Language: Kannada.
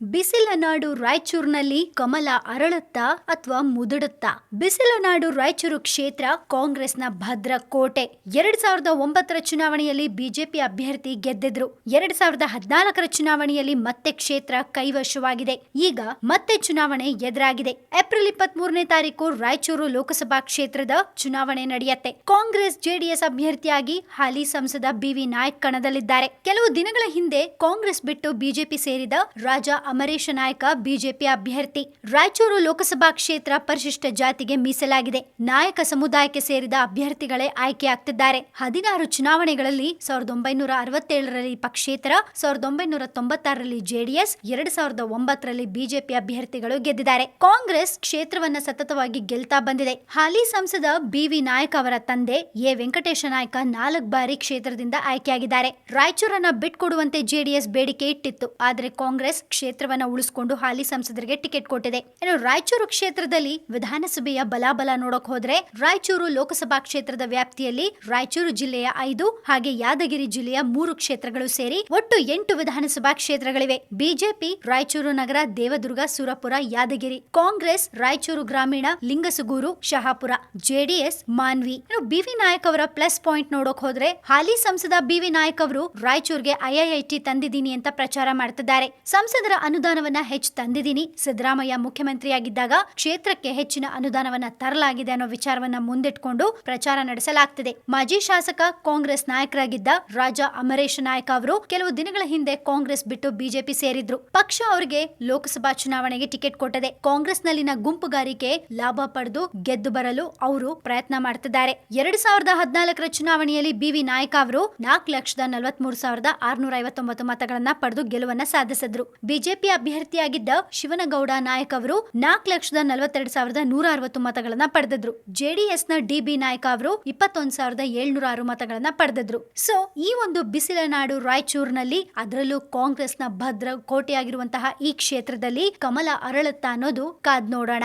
ಬಿಸಿಲ ನಾಡು ರಾಯಚೂರಿನಲ್ಲಿ ಕಮಲ ಅರಳುತ್ತಾ ಅಥವಾ ಮುದುಡುತ್ತಾ? ಬಿಸಿಲ ನಾಡು ರಾಯಚೂರು ಕ್ಷೇತ್ರ ಕಾಂಗ್ರೆಸ್ನ ಭದ್ರ ಕೋಟೆ ಎರಡ್ ಸಾವಿರದ ಒಂಬತ್ತರ ಚುನಾವಣೆಯಲ್ಲಿ ಬಿಜೆಪಿ ಅಭ್ಯರ್ಥಿ ಗೆದ್ದಿದ್ರು. ಎರಡ್ ಸಾವಿರದ ಹದಿನಾಲ್ಕರ ಚುನಾವಣೆಯಲ್ಲಿ ಮತ್ತೆ ಕ್ಷೇತ್ರ ಕೈವಶವಾಗಿದೆ. ಈಗ ಮತ್ತೆ ಚುನಾವಣೆ ಎದುರಾಗಿದೆ. ಏಪ್ರಿಲ್ ಇಪ್ಪತ್ತ್ ಮೂರನೇ ತಾರೀಕು ರಾಯಚೂರು ಲೋಕಸಭಾ ಕ್ಷೇತ್ರದ ಚುನಾವಣೆ ನಡೆಯುತ್ತೆ. ಕಾಂಗ್ರೆಸ್ ಜೆಡಿಎಸ್ ಅಭ್ಯರ್ಥಿಯಾಗಿ ಹಾಲಿ ಸಂಸದ ಬಿವಿ ನಾಯಕ್ ಕಣದಲ್ಲಿದ್ದಾರೆ. ಕೆಲವು ದಿನಗಳ ಹಿಂದೆ ಕಾಂಗ್ರೆಸ್ ಬಿಟ್ಟು ಬಿಜೆಪಿ ಸೇರಿದ ರಾಜಾ ಅಮರೇಶ ನಾಯಕ, ಬಿಜೆಪಿ ಅಭ್ಯರ್ಥಿ. ರಾಯಚೂರು ಲೋಕಸಭಾ ಕ್ಷೇತ್ರ ಪರಿಶಿಷ್ಟ ಜಾತಿಗೆ ಮೀಸಲಾಗಿದೆ. ನಾಯಕ ಸಮುದಾಯಕ್ಕೆ ಸೇರಿದ ಅಭ್ಯರ್ಥಿಗಳೇ ಆಯ್ಕೆಯಾಗ್ತಿದ್ದಾರೆ. ಹದಿನಾರು ಚುನಾವಣೆಗಳಲ್ಲಿ ಸಾವಿರದ ಒಂಬೈನೂರ ಅರವತ್ತೇಳರಲ್ಲಿ ಪಕ್ಷೇತರ, ಸಾವಿರದ ಒಂಬೈನೂರ ತೊಂಬತ್ತಾರರಲ್ಲಿ ಜೆಡಿಎಸ್, ಎರಡ್ ಸಾವಿರದ ಒಂಬತ್ತರಲ್ಲಿ ಬಿಜೆಪಿ ಅಭ್ಯರ್ಥಿಗಳು ಗೆದ್ದಿದ್ದಾರೆ. ಕಾಂಗ್ರೆಸ್ ಕ್ಷೇತ್ರವನ್ನ ಸತತವಾಗಿ ಗೆಲ್ತಾ ಬಂದಿದೆ. ಹಾಲಿ ಸಂಸದ ಬಿವಿ ನಾಯಕ್ ಅವರ ತಂದೆ ಎ. ವೆಂಕಟೇಶ ನಾಯಕ ನಾಲ್ಕು ಬಾರಿ ಕ್ಷೇತ್ರದಿಂದ ಆಯ್ಕೆಯಾಗಿದ್ದಾರೆ. ರಾಯಚೂರನ್ನ ಬಿಟ್ಕೊಡುವಂತೆ ಜೆಡಿಎಸ್ ಬೇಡಿಕೆ ಇಟ್ಟಿತ್ತು. ಆದರೆ ಕಾಂಗ್ರೆಸ್ ಕ್ಷೇತ್ರವನ್ನ ಉಳಿಸಿಕೊಂಡು ಹಾಲಿ ಸಂಸದರಿಗೆ ಟಿಕೆಟ್ ಕೊಟ್ಟಿದೆ. ಇನ್ನು ರಾಯಚೂರು ಕ್ಷೇತ್ರದಲ್ಲಿ ವಿಧಾನಸಭೆಯ ಬಲಾಬಲ ನೋಡಕ್ ಹೋದ್ರೆ ರಾಯಚೂರು ಲೋಕಸಭಾ ಕ್ಷೇತ್ರದ ವ್ಯಾಪ್ತಿಯಲ್ಲಿ ರಾಯಚೂರು ಜಿಲ್ಲೆಯ ಐದು ಹಾಗೆ ಯಾದಗಿರಿ ಜಿಲ್ಲೆಯ ಮೂರು ಕ್ಷೇತ್ರಗಳು ಸೇರಿ ಒಟ್ಟು ಎಂಟು ವಿಧಾನಸಭಾ ಕ್ಷೇತ್ರಗಳಿವೆ. ಬಿಜೆಪಿ, ರಾಯಚೂರು ನಗರ, ದೇವದುರ್ಗ, ಸುರಪುರ, ಯಾದಗಿರಿ, ಕಾಂಗ್ರೆಸ್, ರಾಯಚೂರು ಗ್ರಾಮೀಣ, ಲಿಂಗಸುಗೂರು, ಶಹಾಪುರ, ಜೆಡಿಎಸ್, ಮಾನ್ವಿ. ಇನ್ನು ಬಿವಿ ನಾಯಕ್ ಅವರ ಪ್ಲಸ್ ಪಾಯಿಂಟ್ ನೋಡೋಕ್ ಹೋದ್ರೆ ಹಾಲಿ ಸಂಸದ ಬಿವಿ ನಾಯಕ್ ಅವರು ರಾಯಚೂರ್ಗೆ ಐಐಐಟಿ ತಂದಿದ್ದೀನಿ ಅಂತ ಪ್ರಚಾರ ಮಾಡ್ತಿದ್ದಾರೆ. ಸಂಸದರ ಅನುದಾನವನ್ನ ಹೆಚ್ಚು ತಂದಿದ್ದೀನಿ. ಸಿದ್ದರಾಮಯ್ಯ ಮುಖ್ಯಮಂತ್ರಿಯಾಗಿದ್ದಾಗ ಕ್ಷೇತ್ರಕ್ಕೆ ಹೆಚ್ಚಿನ ಅನುದಾನವನ್ನ ತರಲಾಗಿದೆ ಅನ್ನೋ ವಿಚಾರವನ್ನ ಮುಂದಿಟ್ಕೊಂಡು ಪ್ರಚಾರ ನಡೆಸಲಾಗ್ತಿದೆ. ಮಾಜಿ ಶಾಸಕ, ಕಾಂಗ್ರೆಸ್ ನಾಯಕರಾಗಿದ್ದ ರಾಜಾ ಅಮರೇಶ್ ನಾಯಕ ಅವರು ಕೆಲವು ದಿನಗಳ ಹಿಂದೆ ಕಾಂಗ್ರೆಸ್ ಬಿಟ್ಟು ಬಿಜೆಪಿ ಸೇರಿದ್ರು. ಪಕ್ಷ ಅವರಿಗೆ ಲೋಕಸಭಾ ಚುನಾವಣೆಗೆ ಟಿಕೆಟ್ ಕೊಟ್ಟಿದೆ. ಕಾಂಗ್ರೆಸ್ನಲ್ಲಿನ ಗುಂಪುಗಾರಿಕೆ ಲಾಭ ಪಡೆದು ಗೆದ್ದು ಬರಲು ಅವರು ಪ್ರಯತ್ನ ಮಾಡ್ತಿದ್ದಾರೆ. ಎರಡ್ ಸಾವಿರದ ಹದಿನಾಲ್ಕರ ಚುನಾವಣೆಯಲ್ಲಿ ಬಿವಿ ನಾಯಕ ಅವರು ನಾಲ್ಕು ಲಕ್ಷದ ನಲವತ್ಮೂರು ಸಾವಿರದ ಆರ್ನೂರ ಐವತ್ತೊಂಬತ್ತು ಮತಗಳನ್ನ ಪಡೆದು ಗೆಲುವನ್ನ ಸಾಧಿಸಿದ್ರು. ಬಿಜೆಪಿ ಅಭ್ಯರ್ಥಿಯಾಗಿದ್ದ ಶಿವನಗೌಡ ನಾಯಕ್ ಅವರು ನಾಲ್ಕು ಲಕ್ಷದ ನಲವತ್ತೆರಡು ಸಾವಿರದ ನೂರ ಅರವತ್ತು ಮತಗಳನ್ನ ಪಡೆದಿದ್ರು. ಜೆಡಿಎಸ್ನ ಡಿಬಿ ನಾಯಕ ಅವರು ಇಪ್ಪತ್ತೊಂದು ಸಾವಿರದ ಏಳ್ನೂರ ಆರು ಮತಗಳನ್ನ ಪಡೆದಿದ್ರು. ಸೊ, ಈ ಒಂದು ಬಿಸಿಲ ನಾಡು ರಾಯಚೂರಿನಲ್ಲಿ ಅದರಲ್ಲೂ ಕಾಂಗ್ರೆಸ್ನ ಭದ್ರ ಕೋಟೆಯಾಗಿರುವಂತಹ ಈ ಕ್ಷೇತ್ರದಲ್ಲಿ ಕಮಲ ಅರಳುತ್ತಾ ಅನ್ನೋದು ಕಾದ್ ನೋಡೋಣ.